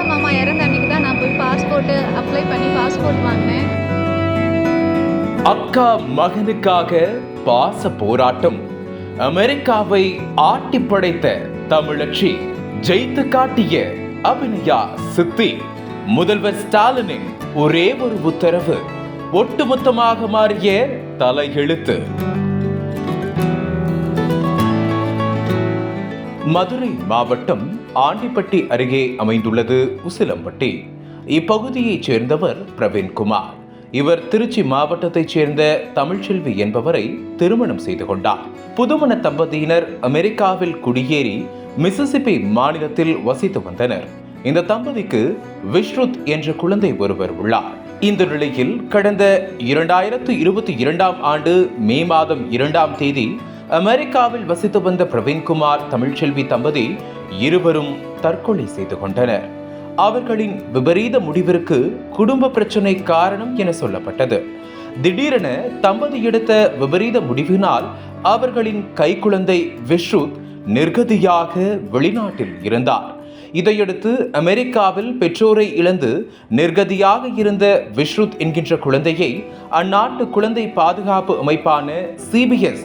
அக்கா மாமா இறந்த அன்னைக்கு தான் நான் போய் பாஸ்போர்ட்டு அப்ளை பண்ணி பாஸ்போர்ட் வாங்கினேன். அக்கா மகனுக்காக பாச போராட்டம். அமெரிக்காவை ஆட்டி படைத்த தமிழச்சி ஜெயித்து காட்டிய அபிநயா சித்தி. முதல்வர் ஸ்டாலினின் ஒரே ஒரு உத்தரவு ஒட்டுமொத்தமாக மாறிய தலையெழுத்து. மதுரை மாவட்டம் ஆண்டிப்பட்டி அருகே அமைந்துள்ளது உசிலம்பட்டி. இப்பகுதியைச் சேர்ந்தவர் பிரவீன்குமார் இவர் திருச்சி மாவட்டத்தைச் சேர்ந்த தமிழ்ச்செல்வி என்பவரை திருமணம் செய்து கொண்டார். புதுமண தம்பதியினர் அமெரிக்காவில் குடியேறி மிசிசிபி மாநிலத்தில் வசித்து வந்தனர். இந்த தம்பதிக்கு விஸ்ருத் என்ற குழந்தை ஒருவர் உள்ளார். இந்த நிலையில் கடந்த இரண்டாயிரத்து இருபத்தி இரண்டாம் ஆண்டு மே மாதம் இரண்டாம் தேதி அமெரிக்காவில் வசித்து வந்த பிரவீன்குமார் தமிழ்ச்செல்வி தம்பதி இருவரும் தற்கொலை செய்து கொண்டனர். அவர்களின் விபரீத முடிவிற்கு குடும்ப பிரச்சனை காரணம் என சொல்லப்பட்டது. திடீரென தம்பதி எடுத்த விபரீத முடிவினால் அவர்களின் கைக்குழந்தை விஸ்ருத் நிர்கதியாக வெளிநாட்டில் இருந்தார். இதையடுத்து அமெரிக்காவில் பெற்றோரை இழந்து நிர்கதியாக இருந்த விஸ்ருத் என்கின்ற குழந்தையை அந்நாட்டு குழந்தை பாதுகாப்பு அமைப்பான சிபிஎஸ்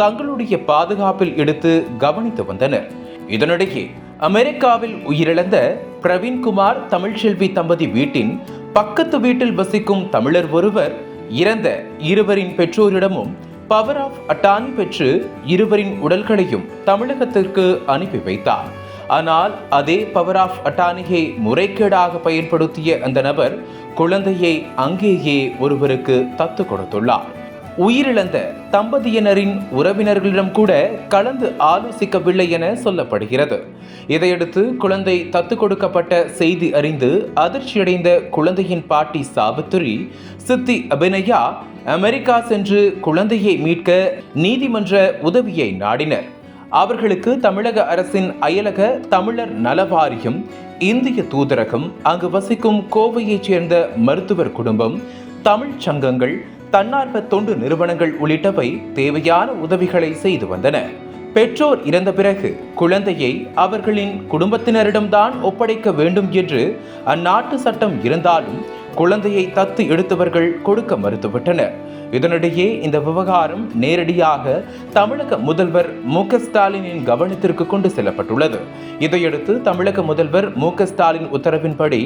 தங்களுடைய பாதுகாப்பில் எடுத்து கவனித்து வந்தனர். இதனிடையே அமெரிக்காவில் உயிரிழந்த பிரவீன்குமார் தமிழ்ச்செல்வி தம்பதி வீட்டின் பக்கத்து வீட்டில் வசிக்கும் தமிழர் ஒருவர் இறந்த இருவரின் பெற்றோரிடமும் பவர் ஆஃப் அட்டானி பெற்று இருவரின் உடல்களையும் தமிழகத்திற்கு அனுப்பி வைத்தார். ஆனால் அதே பவர் ஆஃப் அட்டானியை முறைகேடாக பயன்படுத்திய அந்த நபர் குழந்தையை அங்கேயே ஒருவருக்கு தத்து கொடுத்துள்ளார். உயிரிழந்த தம்பதியினரின் உறவினர்களிடம் கூட கலந்து ஆலோசிக்கவில்லை என சொல்லப்படுகிறது. இதையடுத்து குழந்தை தத்து கொடுக்கப்பட்ட செய்தி அறிந்து அதிர்ச்சியடைந்த குழந்தையின் பாட்டி சாவித்திரி சித்தி அபிநயா அமெரிக்கா சென்று குழந்தையை மீட்க நீதிமன்ற உதவியை நாடினர். அவர்களுக்கு தமிழக அரசின் அயலக தமிழர் நலவாரியம் இந்திய தூதரகம் அங்கு வசிக்கும் கோவையைச் சேர்ந்த மருத்துவர் குடும்பம் தமிழ் சங்கங்கள் தன்னார்வ தொண்டு நிறுவனங்கள் உள்ளிட்டவை தேவையான உதவிகளை செய்து வந்தன. பெற்றோர் இறந்த பிறகு குழந்தையை அவர்களின் குடும்பத்தினரிடம்தான் ஒப்படைக்க வேண்டும் என்று அந்நாட்டு சட்டம் இருந்தாலும் குழந்தையை தத்து எடுத்தவர்கள் கொடுக்க மறுத்துவிட்டனர் இதனிடையே இந்த விவகாரம் நேரடியாக தமிழக முதல்வர் மு ஸ்டாலினின் கவனத்திற்கு கொண்டு செல்லப்பட்டுள்ளது. இதையடுத்து தமிழக முதல்வர் மு ஸ்டாலின் உத்தரவின்படி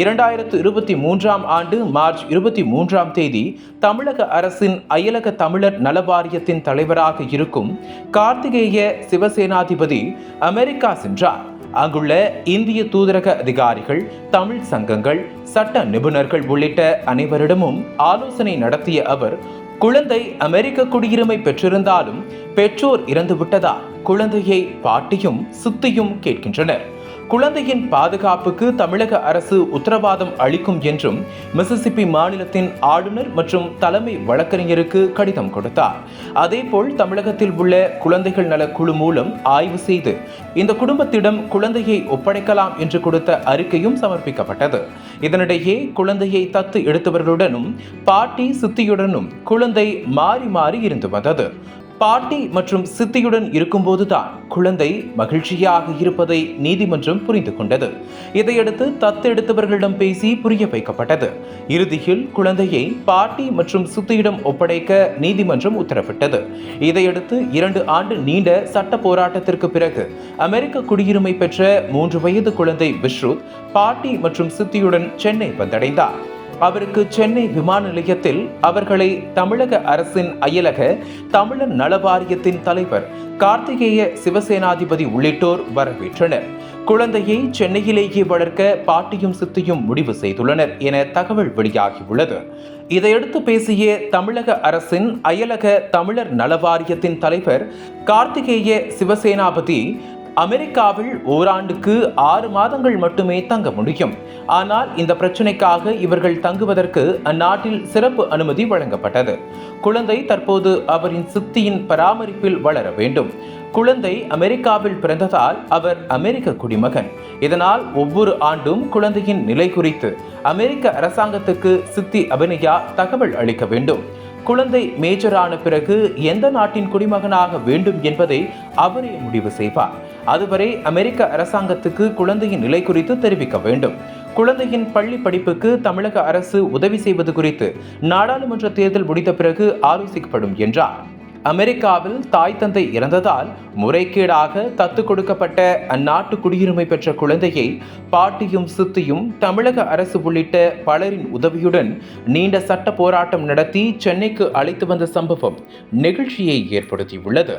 இரண்டாயிரத்து இருபத்தி மூன்றாம் ஆண்டு மார்ச் இருபத்தி மூன்றாம் தேதி தமிழக அரசின் அயலக தமிழர் நலவாரியத்தின் தலைவராக இருக்கும் கார்த்திகேய சிவசேனாதிபதி அமெரிக்கா சென்றார். அங்குள்ள இந்திய தூதரக அதிகாரிகள் தமிழ் சங்கங்கள் சட்ட நிபுணர்கள் உள்ளிட்ட அனைவரிடமும் ஆலோசனை நடத்திய அவர் குழந்தை அமெரிக்க குடியுரிமை பெற்றிருந்தாலும் பெற்றோர் இறந்துவிட்டதால் குழந்தையை பாட்டியும் சுத்தியும் கேட்கின்றனர். குழந்தையின் பாதுகாப்புக்கு தமிழக அரசு உத்தரவாதம் அளிக்கும் என்றும் மிசிசிப்பி மாநிலத்தின் ஆளுநர் மற்றும் தலைமை வழக்கறிஞருக்கு கடிதம் கொடுத்தார். அதேபோல் தமிழகத்தில் உள்ள குழந்தைகள் நல குழு மூலம் ஆய்வு செய்து இந்த குடும்பத்திடம் குழந்தையை ஒப்படைக்கலாம் என்று கொடுத்த அறிக்கையும் சமர்ப்பிக்கப்பட்டது. இதனிடையே குழந்தையை தத்து எடுத்தவர்களுடனும் பாட்டி சித்தியுடனும் குழந்தை மாறி மாறி இருந்து வந்தது. பாட்டி மற்றும் சித்தியுடன் இருக்கும்போதுதான் குழந்தை மகிழ்ச்சியாக இருப்பதை நீதிமன்றம் புரிந்து கொண்டது. இதையடுத்து தத்தெடுத்தவர்களிடம் பேசி புரிய வைக்கப்பட்டது. இறுதியில் குழந்தையை பாட்டி மற்றும் சித்தியிடம் ஒப்படைக்க நீதிமன்றம் உத்தரவிட்டது. இதையடுத்து இரண்டு ஆண்டு நீண்ட சட்ட போராட்டத்திற்கு பிறகு அமெரிக்க குடியுரிமை பெற்ற மூன்று வயது குழந்தை விஸ்ருத் பாட்டி மற்றும் சித்தியுடன் சென்னை வந்தடைந்தார். அவருக்கு சென்னை விமான நிலையத்தில் அவர்களை தமிழக அரசின் அயலக தமிழர் நலவாரியத்தின் தலைவர் கார்த்திகேய சிவசேனாதிபதி உள்ளிட்டோர் வரவேற்றனர். குழந்தையை சென்னையிலேயே வளர்க்க பாட்டியும் சித்தியும் முடிவு செய்துள்ளனர் என தகவல் வெளியாகியுள்ளது. இதையடுத்து பேசிய தமிழக அரசின் அயலக தமிழர் நலவாரியத்தின் தலைவர் கார்த்திகேய சிவசேனாபதி அமெரிக்காவில் ஓராண்டுக்கு ஆறு மாதங்கள் மட்டுமே தங்க முடியும். ஆனால் இந்த பிரச்சனைக்காக இவர்கள் தங்குவதற்கு அந்நாட்டில் சிறப்பு அனுமதி வழங்கப்பட்டது. குழந்தை தற்போது அவரின் சித்தியின் பராமரிப்பில் வளர வேண்டும். குழந்தை அமெரிக்காவில் பிறந்ததால் அவர் அமெரிக்க குடிமகன். இதனால் ஒவ்வொரு ஆண்டும் குழந்தையின் நிலை குறித்து அமெரிக்க அரசாங்கத்துக்கு சித்தி அபிநயா தகவல் அளிக்க வேண்டும். குழந்தை மேஜரான பிறகு எந்த நாட்டின் குடிமகனாக வேண்டும் என்பதை அவரே முடிவு செய்வார். அதுவரை அமெரிக்க அரசாங்கத்துக்கு குழந்தையின் நிலை குறித்து தெரிவிக்க வேண்டும். குழந்தையின் பள்ளி படிப்புக்கு தமிழக அரசு உதவி செய்வது குறித்து நாடாளுமன்ற தேர்தல் முடித்த பிறகு ஆலோசிக்கப்படும் என்றார். அமெரிக்காவில் தாய் தந்தை இறந்ததால் முறைகேடாக தத்து கொடுக்கப்பட்ட அந்நாட்டு குடியுரிமை பெற்ற குழந்தையை பாட்டியும் சித்தியும் தமிழக அரசு உள்ளிட்ட பலரின் உதவியுடன் நீண்ட சட்ட போராட்டம் நடத்தி சென்னைக்கு அழைத்து வந்த சம்பவம் நெகிழ்ச்சியை ஏற்படுத்தியுள்ளது.